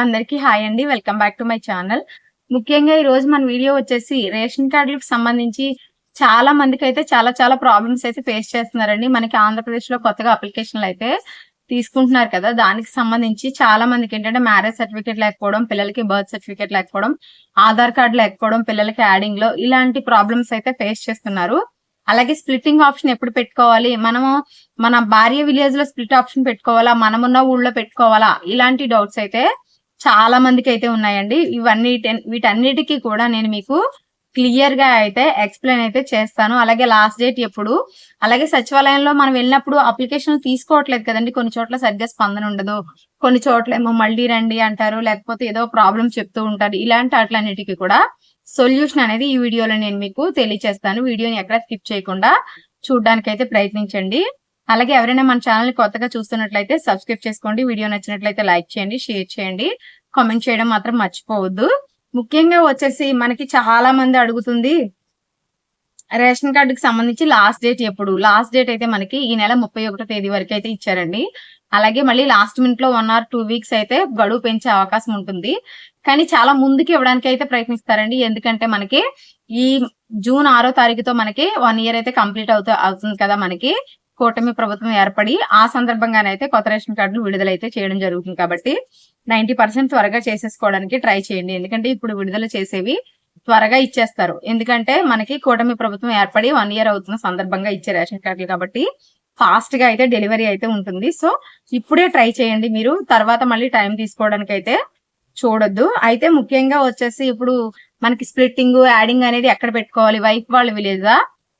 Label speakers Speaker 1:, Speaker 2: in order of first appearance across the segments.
Speaker 1: అందరికీ హాయ్ అండి. Welcome back to my channel. ముఖ్యంగా ఈ రోజు మన వీడియో వచ్చేసి రేషన్ కార్డులకు సంబంధించి చాలా మందికి అయితే చాలా చాలా ప్రాబ్లమ్స్ అయితే ఫేస్ చేస్తున్నారండి. మనకి ఆంధ్రప్రదేశ్లో కొత్తగా అప్లికేషన్లు అయితే తీసుకుంటున్నారు కదా. దానికి సంబంధించి చాలా మందికి ఏంటంటే మ్యారేజ్ సర్టిఫికేట్ లేకపోవడం పిల్లలకి బర్త్ సర్టిఫికేట్ లేకపోవడం ఆధార్ కార్డు లేకపోవడం పిల్లలకి యాడింగ్లో ఇలాంటి ప్రాబ్లమ్స్ అయితే ఫేస్ చేస్తున్నారు. అలాగే స్ప్లిట్టింగ్ ఆప్షన్ ఎప్పుడు పెట్టుకోవాలి? మనము మన భార్య విలేజ్లో స్ప్లిట్ ఆప్షన్ పెట్టుకోవాలా? మనమున్న ఊళ్ళో పెట్టుకోవాలా? ఇలాంటి డౌట్స్ అయితే చాలా మందికి అయితే ఉన్నాయండి. ఇవన్నీ వీటన్నిటికీ కూడా నేను మీకు క్లియర్గా అయితే ఎక్స్ప్లెయిన్ అయితే చేస్తాను. అలాగే లాస్ట్ డేట్ ఎప్పుడు. అలాగే సచివాలయంలో మనం వెళ్ళినప్పుడు అప్లికేషన్ తీసుకోవట్లేదు కదండి. కొన్ని చోట్ల సరిగ్గా స్పందన ఉండదు. కొన్ని చోట్ల ఏమో మళ్ళీ రండి అంటారు. లేకపోతే ఏదో ప్రాబ్లం చెప్తూ ఉంటారు. ఇలాంటి అట్లన్నిటికీ కూడా సొల్యూషన్ అనేది ఈ వీడియోలో నేను మీకు తెలియచేస్తాను. వీడియోని ఎక్కడ స్కిప్ చేయకుండా చూడడానికి అయితే ప్రయత్నించండి. అలాగే ఎవరైనా మన ఛానల్ కొత్తగా చూస్తున్నట్లయితే సబ్స్క్రైబ్ చేసుకోండి. వీడియో నచ్చినట్లయితే లైక్ చేయండి షేర్ చేయండి. కామెంట్ చేయడం మాత్రం మర్చిపోవద్దు. ముఖ్యంగా వచ్చేసి మనకి చాలా మంది అడుగుతుంది రేషన్ కార్డుకి సంబంధించి లాస్ట్ డేట్ ఎప్పుడు? లాస్ట్ డేట్ అయితే మనకి ఈ నెల ముప్పై ఒకటో తేదీ వరకు అయితే ఇచ్చారండి. అలాగే మళ్ళీ లాస్ట్ మినిట్లో వన్ ఆర్ టూ వీక్స్ అయితే గడువు పెంచే అవకాశం ఉంటుంది. కానీ చాలా ముందుకి ఇవ్వడానికి అయితే ప్రయత్నిస్తారండి. ఎందుకంటే మనకి ఈ జూన్ ఆరో తారీఖుతో మనకి వన్ ఇయర్ అయితే కంప్లీట్ అవుతూ అవుతుంది కదా మనకి. కూటమి ప్రభుత్వం ఏర్పడి ఆ సందర్భంగానైతే కొత్త రేషన్ కార్డులు విడుదలైతే చేయడం జరుగుతుంది కాబట్టి నైన్టీ పర్సెంట్ త్వరగా చేసేసుకోవడానికి ట్రై చేయండి. ఎందుకంటే ఇప్పుడు విడుదల చేసేవి త్వరగా ఇచ్చేస్తారు. ఎందుకంటే మనకి కూటమి ప్రభుత్వం ఏర్పడి వన్ ఇయర్ అవుతున్న సందర్భంగా ఇచ్చే రేషన్ కార్డులు కాబట్టి ఫాస్ట్గా అయితే డెలివరీ అయితే ఉంటుంది. సో ఇప్పుడే ట్రై చేయండి మీరు. తర్వాత మళ్ళీ టైం తీసుకోవడానికి అయితే చూడొద్దు. అయితే ముఖ్యంగా వచ్చేసి ఇప్పుడు మనకి స్ప్లిట్టింగ్ యాడింగ్ అనేది ఎక్కడ పెట్టుకోవాలి? వైఫ్ వాళ్ళ విలేజా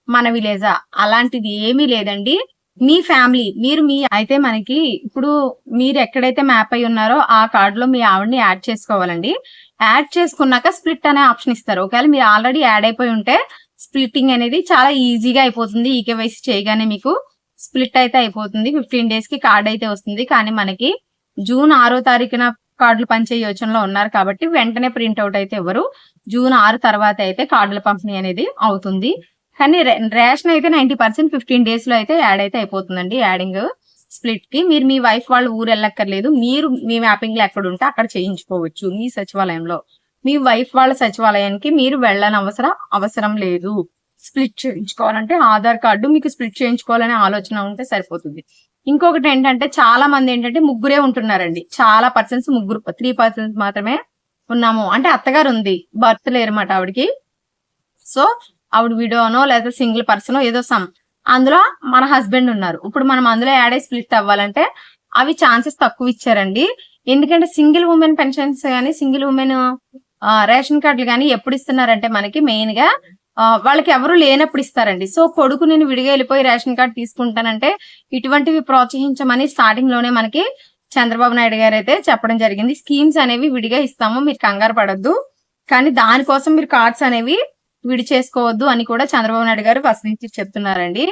Speaker 1: మన విలేజా అలాంటిది ఏమీ లేదండి. మీ ఫ్యామిలీ మీరు మీ అయితే మనకి ఇప్పుడు మీరు ఎక్కడైతే మ్యాప్ అయి ఉన్నారో ఆ కార్డులో మీ ఆవిడని యాడ్ చేసుకోవాలండి. యాడ్ చేసుకున్నాక స్ప్లిట్ అనే ఆప్షన్ ఇస్తారు. ఒకవేళ మీరు ఆల్రెడీ యాడ్ అయిపోయి ఉంటే స్ప్లిట్టింగ్ అనేది చాలా ఈజీగా అయిపోతుంది. ఈకేవైసీ చేయగానే మీకు స్ప్లిట్ అయితే అయిపోతుంది. ఫిఫ్టీన్ డేస్కి కార్డ్ అయితే వస్తుంది. కానీ మనకి జూన్ ఆరో తారీఖున కార్డులు పంచే యోచనలో ఉన్నారు కాబట్టి వెంటనే ప్రింట్అవుట్ అయితే ఇవ్వరు జూన్ ఆరు తర్వాత అయితే కార్డుల పంపిణీ అనేది అవుతుంది. కానీ రేషన్ అయితే నైన్టీ పర్సెంట్ ఫిఫ్టీన్ డేస్లో అయితే యాడ్ అయితే అయిపోతుందండి యాడింగ్ స్ప్లిట్కి మీరు మీ వైఫ్ వాళ్ళు ఊరు వెళ్ళక్కర్లేదు. మీరు మీ మ్యాపింగ్లో ఎక్కడ ఉంటే అక్కడ చేయించుకోవచ్చు మీ సచివాలయంలో. మీ వైఫ్ వాళ్ళ సచివాలయానికి మీరు వెళ్ళని అవసరం అవసరం లేదు. స్ప్లిట్ చేయించుకోవాలంటే ఆధార్ కార్డు మీకు స్ప్లిట్ చేయించుకోవాలనే ఆలోచన ఉంటే సరిపోతుంది. ఇంకొకటి ఏంటంటే చాలా మంది ఏంటంటే ముగ్గురే ఉంటున్నారండి. చాలా పర్సన్స్ ముగ్గురు త్రీ పర్సన్స్ మాత్రమే ఉన్నాము. అంటే అత్తగారు ఉంది బర్త్ మాట ఆవిడకి. సో ఆవిడ విడోనో లేదా సింగిల్ పర్సన్ ఏదో సమ్. అందులో మన హస్బెండ్ ఉన్నారు. ఇప్పుడు మనం అందులో యాడ్ అయి స్ప్లిట్ అవ్వాలంటే అవి ఛాన్సెస్ తక్కువ ఇచ్చారండి. ఎందుకంటే సింగిల్ ఉమెన్ పెన్షన్స్ కానీ సింగిల్ ఉమెన్ రేషన్ కార్డులు కానీ ఎప్పుడు ఇస్తున్నారంటే మనకి మెయిన్గా వాళ్ళకి ఎవరు లేనప్పుడు ఇస్తారండి. సో కొడుకు నేను విడిగా వెళ్ళిపోయి రేషన్ కార్డు తీసుకుంటానంటే ఇటువంటివి ప్రోత్సహించమని స్టార్టింగ్లోనే మనకి చంద్రబాబు నాయుడు గారు అయితే చెప్పడం జరిగింది. స్కీమ్స్ అనేవి విడిగా ఇస్తాము మీరు కంగారు పడద్దు. కానీ దానికోసం మీరు కార్డ్స్ అనేవి విడి చేసుకోవద్దు అని కూడా చంద్రబాబు నాయుడు గారు ఫస్ట్ నుంచి చెప్తున్నారండి.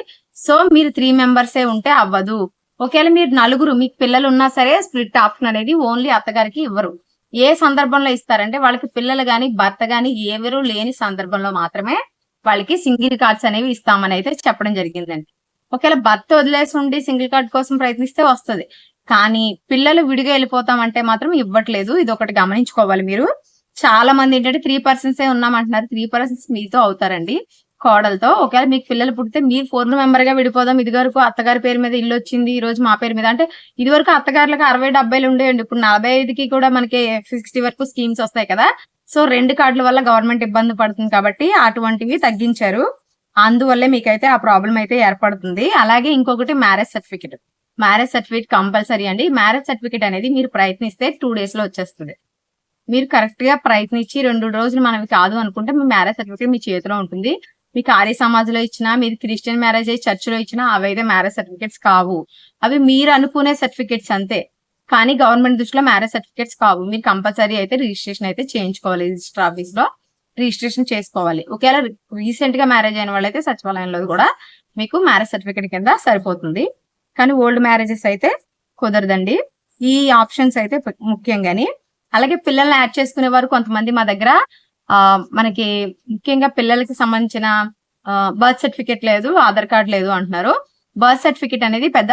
Speaker 1: సో మీరు త్రీ మెంబర్సే ఉంటే అవ్వదు. ఒకవేళ మీరు నలుగురు మీకు పిల్లలు ఉన్నా సరే స్ప్లిట్ ఆప్షన్ అనేది ఓన్లీ అత్తగారికి ఇవ్వరు. ఏ సందర్భంలో ఇస్తారంటే వాళ్ళకి పిల్లలు గాని భర్త గాని ఎవరు లేని సందర్భంలో మాత్రమే వాళ్ళకి సింగిల్ కార్డ్స్ అనేవి ఇస్తామని అయితే చెప్పడం జరిగిందండి. ఒకవేళ భర్త వదిలేసి ఉండి సింగిల్ కార్డ్ కోసం ప్రయత్నిస్తే వస్తుంది. కానీ పిల్లలు విడిగా వెళ్ళిపోతామంటే మాత్రం ఇవ్వట్లేదు. ఇది ఒకటి గమనించుకోవాలి మీరు. చాలా మంది ఏంటంటే త్రీ పర్సన్స్ ఏ ఉన్నామంటున్నారు. త్రీ పర్సన్స్ మీతో అవుతారండి. కోడలతో. ఒకవేళ మీకు పిల్లలు పుడితే మీరు ఫోర్ మెంబర్గా విడిపోదాం. ఇది వరకు అత్తగారి పేరు మీద ఇల్లు వచ్చింది. ఈ రోజు మా పేరు మీద అంటే ఇది వరకు అత్తగారులకు అరవై డెబ్బైలు ఉండేయండి. ఇప్పుడు నలభై ఐదుకి కూడా మనకి సిక్స్టీ వరకు స్కీమ్స్ వస్తాయి కదా. సో రెండు కార్డుల వల్ల గవర్నమెంట్ ఇబ్బంది పడుతుంది కాబట్టి అటువంటివి తగ్గించారు. అందువల్లే మీకైతే ఆ ప్రాబ్లం అయితే ఏర్పడుతుంది. అలాగే ఇంకొకటి marriage certificate marriage certificate compulsory అండి. మ్యారేజ్ సర్టిఫికేట్ అనేది మీరు ప్రయత్నిస్తే టూ డేస్లో వచ్చేస్తుంది. మీరు కరెక్ట్గా ప్రయత్నించి రెండు రోజులు మనవి కాదు అనుకుంటే మీ మ్యారేజ్ సర్టిఫికేట్ మీ చేతిలో ఉంటుంది. మీకు ఆర్య సమాజ్లో ఇచ్చినా మీరు క్రిస్టియన్ మ్యారేజ్ అయ్యి చర్చిలో ఇచ్చినా అవైతే మ్యారేజ్ సర్టిఫికేట్స్ కావు. అవి మీరు అనుకునే సర్టిఫికేట్స్ అంతే. కానీ గవర్నమెంట్ దృష్టిలో మ్యారేజ్ సర్టిఫికేట్స్ కావు. మీరు కంపల్సరీ అయితే రిజిస్ట్రేషన్ అయితే చేయించుకోవాలి. రిజిస్టర్ ఆఫీస్లో రిజిస్ట్రేషన్ చేసుకోవాలి. ఒకవేళ రీసెంట్గా మ్యారేజ్ అయిన వాళ్ళైతే సచివాలయంలో కూడా మీకు మ్యారేజ్ సర్టిఫికేట్ కింద సరిపోతుంది. కానీ ఓల్డ్ మ్యారేజెస్ అయితే కుదరదండి. ఈ ఆప్షన్స్ అయితే ముఖ్యంగాని అలాగే పిల్లల్ని యాడ్ చేసుకునే వారు కొంతమంది మా దగ్గర ఆ మనకి ముఖ్యంగా పిల్లలకి సంబంధించిన బర్త్ సర్టిఫికేట్ లేదు ఆధార్ కార్డ్ లేదు అంటున్నారు. బర్త్ సర్టిఫికేట్ అనేది పెద్ద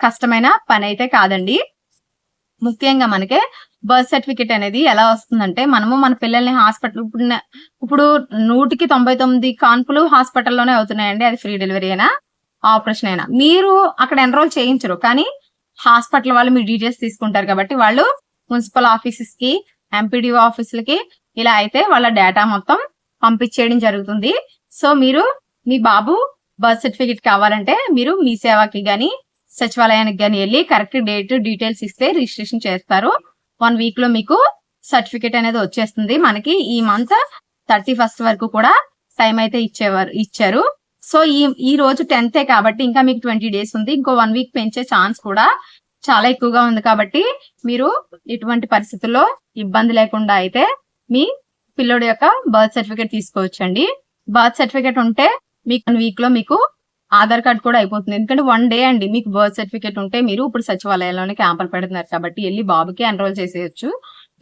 Speaker 1: కష్టమైన పని అయితే కాదండి. ముఖ్యంగా మనకి బర్త్ సర్టిఫికేట్ అనేది ఎలా వస్తుందంటే మనము మన పిల్లల్ని హాస్పిటల్ ఇప్పుడు ఇప్పుడు నూటికి తొంభై తొమ్మిది కాన్పులు హాస్పిటల్లోనే అవుతున్నాయండి అది ఫ్రీ డెలివరీ అయినా ఆపరేషన్ అయినా. మీరు అక్కడ ఎన్రోల్ చేయించరు కానీ హాస్పిటల్ వాళ్ళు మీ డీటెయిల్స్ తీసుకుంటారు కాబట్టి వాళ్ళు మున్సిపల్ ఆఫీసెస్కి ఎంపీడీఓ ఆఫీసులకి ఇలా అయితే వాళ్ళ డేటా మొత్తం పంపించేయడం జరుగుతుంది. సో మీరు మీ బాబు బర్త్ సర్టిఫికేట్ కావాలంటే మీరు మీ సేవకి కానీ సచివాలయానికి కానీ వెళ్ళి కరెక్ట్ డేట్ డీటెయిల్స్ ఇస్తే రిజిస్ట్రేషన్ చేస్తారు. వన్ వీక్లో మీకు సర్టిఫికేట్ అనేది వచ్చేస్తుంది. మనకి ఈ మంత్ థర్టీ ఫస్ట్ వరకు కూడా టైం అయితే ఇచ్చేవారు ఇచ్చారు. సో ఈ ఈ రోజు టెన్త్ కాబట్టి ఇంకా మీకు ట్వంటీ డేస్ ఉంది. ఇంకో వన్ వీక్ పెంచే ఛాన్స్ కూడా చాలా ఎక్కువగా ఉంది కాబట్టి మీరు ఇటువంటి పరిస్థితుల్లో ఇబ్బంది లేకుండా అయితే మీ పిల్లోడి యొక్క బర్త్ సర్టిఫికేట్ తీసుకోవచ్చండి. బర్త్ సర్టిఫికేట్ ఉంటే మీకు వన్ వీక్లో మీకు ఆధార్ కార్డ్ కూడా అయిపోతుంది. ఎందుకంటే వన్ డే అండి మీకు బర్త్ సర్టిఫికేట్ ఉంటే మీరు ఇప్పుడు సచివాలయంలోనే క్యాంపులు పెడుతున్నారు కాబట్టి వెళ్ళి బాబుకి ఎన్రోల్ చేసేయచ్చు.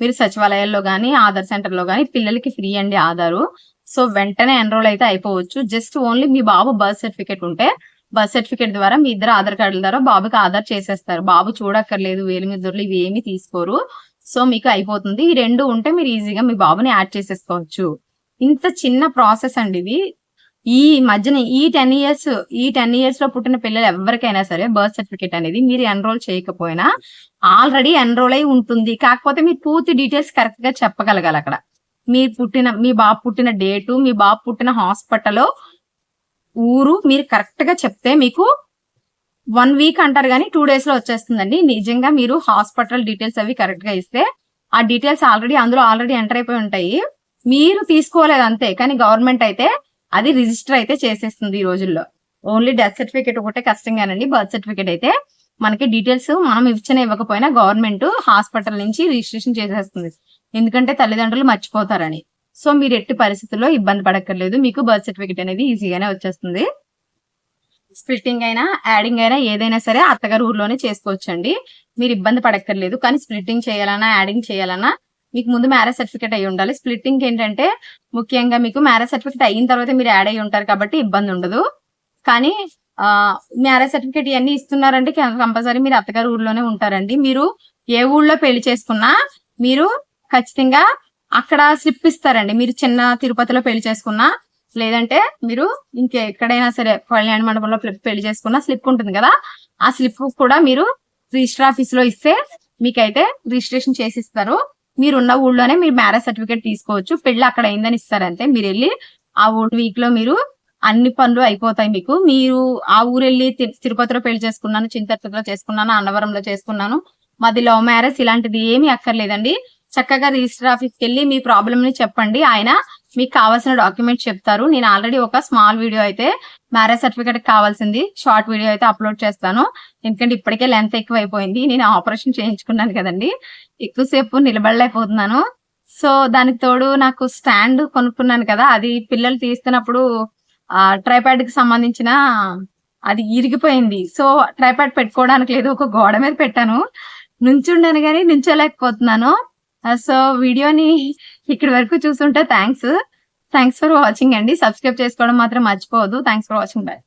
Speaker 1: మీరు సచివాలయాల్లో కానీ ఆధార్ సెంటర్లో కానీ పిల్లలకి ఫ్రీ అండి ఆధారు. సో వెంటనే ఎన్రోల్ అయితే అయిపోవచ్చు. జస్ట్ ఓన్లీ మీ బాబు బర్త్ సర్టిఫికేట్ ఉంటే బర్త్ సర్టిఫికేట్ ద్వారా మీ ఇద్దరు ఆధార్ కార్డుల ద్వారా బాబుకి ఆధార్ చేసేస్తారు. బాబు చూడక్కర్లేదు వేలు మీద దొరలు ఇవి ఏమి తీసుకోరు. సో మీకు అయిపోతుంది. ఈ రెండు ఉంటే మీరు ఈజీగా మీ బాబుని యాడ్ చేసేసుకోవచ్చు. ఇంత చిన్న ప్రాసెస్ అండి ఇది. ఈ మధ్యన ఈ టెన్ ఇయర్స్ ఈ టెన్ ఇయర్స్లో పుట్టిన పిల్లలు ఎవరికైనా సరే బర్త్ సర్టిఫికేట్ అనేది మీరు ఎన్రోల్ చేయకపోయినా ఆల్రెడీ ఎన్రోల్ అయి ఉంటుంది. కాకపోతే మీరు పూర్తి డీటెయిల్స్ కరెక్ట్గా చెప్పగలగాలి అక్కడ. మీ పుట్టిన మీ బాబు పుట్టిన డేటు మీ బాబు పుట్టిన హాస్పిటల్ ఊరు మీరు కరెక్ట్గా చెప్తే మీకు వన్ వీక్ అంటారు కానీ టూ డేస్లో వచ్చేస్తుందండి. నిజంగా మీరు హాస్పిటల్ డీటెయిల్స్ అవి కరెక్ట్గా ఇస్తే ఆ డీటెయిల్స్ ఆల్రెడీ అందులో ఆల్రెడీ ఎంటర్ అయిపోయి ఉంటాయి. మీరు తీసుకోలేదు అంతే కానీ గవర్నమెంట్ అయితే అది రిజిస్టర్ అయితే చేసేస్తుంది ఈ రోజుల్లో. ఓన్లీ డెత్ సర్టిఫికేట్ ఒకటే కష్టంగానండి. బర్త్ సర్టిఫికేట్ అయితే మనకి డీటెయిల్స్ మనం ఇచ్చిన ఇవ్వకపోయినా గవర్నమెంట్ హాస్పిటల్ నుంచి రిజిస్ట్రేషన్ చేసేస్తుంది. ఎందుకంటే తల్లిదండ్రులు మర్చిపోతారని. సో మీరు ఎట్టి పరిస్థితుల్లో ఇబ్బంది పడక్కర్లేదు. మీకు బర్త్ సర్టిఫికేట్ అనేది ఈజీగానే వచ్చేస్తుంది. స్ప్లిట్టింగ్ అయినా యాడింగ్ అయినా ఏదైనా సరే అత్తగారు ఊర్లోనే చేసుకోవచ్చండి. మీరు ఇబ్బంది పడక్కర్లేదు. కానీ స్ప్లిట్టింగ్ చేయాలన్నా యాడింగ్ చేయాలన్నా మీకు ముందు మ్యారేజ్ సర్టిఫికేట్ అయి ఉండాలి. స్ప్లిట్టింగ్ ఏంటంటే ముఖ్యంగా మీకు మ్యారేజ్ సర్టిఫికేట్ అయిన తర్వాత మీరు యాడ్ అయి ఉంటారు కాబట్టి ఇబ్బంది ఉండదు. కానీ మ్యారేజ్ సర్టిఫికేట్ ఇవన్నీ ఇస్తున్నారంటే కంపల్సరీ మీరు అత్తగారు ఊర్లోనే ఉంటారండి. మీరు ఏ ఊళ్ళో పెళ్ళి చేసుకున్నా మీరు ఖచ్చితంగా అక్కడ స్లిప్ ఇస్తారండి. మీరు చిన్న తిరుపతిలో పెళ్ళి చేసుకున్నా లేదంటే మీరు ఇంకే ఎక్కడైనా సరే కళ్యాణ మండపంలో పెళ్ళి చేసుకున్న స్లిప్ ఉంటుంది కదా ఆ స్లిప్ కూడా మీరు రిజిస్టర్ ఆఫీస్లో ఇస్తే మీకైతే రిజిస్ట్రేషన్ చేసి ఇస్తారు. మీరు ఉన్న ఊళ్ళోనే మీరు మ్యారేజ్ సర్టిఫికేట్ తీసుకోవచ్చు. పెళ్ళి అక్కడ అయిందని ఇస్తారంటే మీరు వెళ్ళి ఆ వీక్లో మీరు అన్ని పనులు అయిపోతాయి మీకు. మీరు ఆ ఊరు వెళ్ళి తిరుపతిలో పెళ్ళి చేసుకున్నాను చింతట్లో చేసుకున్నాను అన్నవరంలో చేసుకున్నాను మాది లవ్ మ్యారేజ్ ఇలాంటిది ఏమీ అక్కర్లేదండి. చక్కగా రిజిస్టర్ ఆఫీస్కి వెళ్ళి మీ ప్రాబ్లమ్ని చెప్పండి. ఆయన మీకు కావాల్సిన డాక్యుమెంట్స్ చెప్తారు. నేను ఆల్రెడీ ఒక స్మాల్ వీడియో అయితే మ్యారేజ్ సర్టిఫికేట్ కావాల్సింది. షార్ట్ వీడియో అయితే అప్లోడ్ చేస్తాను. ఎందుకంటే ఇప్పటికే లెంత్ ఎక్కువ అయిపోయింది నేను ఆపరేషన్ చేయించుకున్నాను కదండి. ఎక్కువసేపు నిలబడలేకపోతున్నాను. సో దానికి తోడు నాకు స్టాండ్ కొనుక్కున్నాను కదా. అది పిల్లలు తీస్తున్నప్పుడు ఆ ట్రైప్యాడ్కి సంబంధించిన అది ఇరిగిపోయింది. సో ట్రైపాడ్ పెట్టుకోవడానికి లేదు. ఒక గోడ మీద పెట్టాను. నుంచుండాను కానీ నుంచోలేకపోతున్నాను. Uh, సో వీడియోని ఇక్కడి వరకు చూస్తుంటే థ్యాంక్స్ థ్యాంక్స్ ఫర్ వాచింగ్ అండి. సబ్స్క్రైబ్ చేసుకోవడం మాత్రం మర్చిపోవద్దు. Thanks for watching bye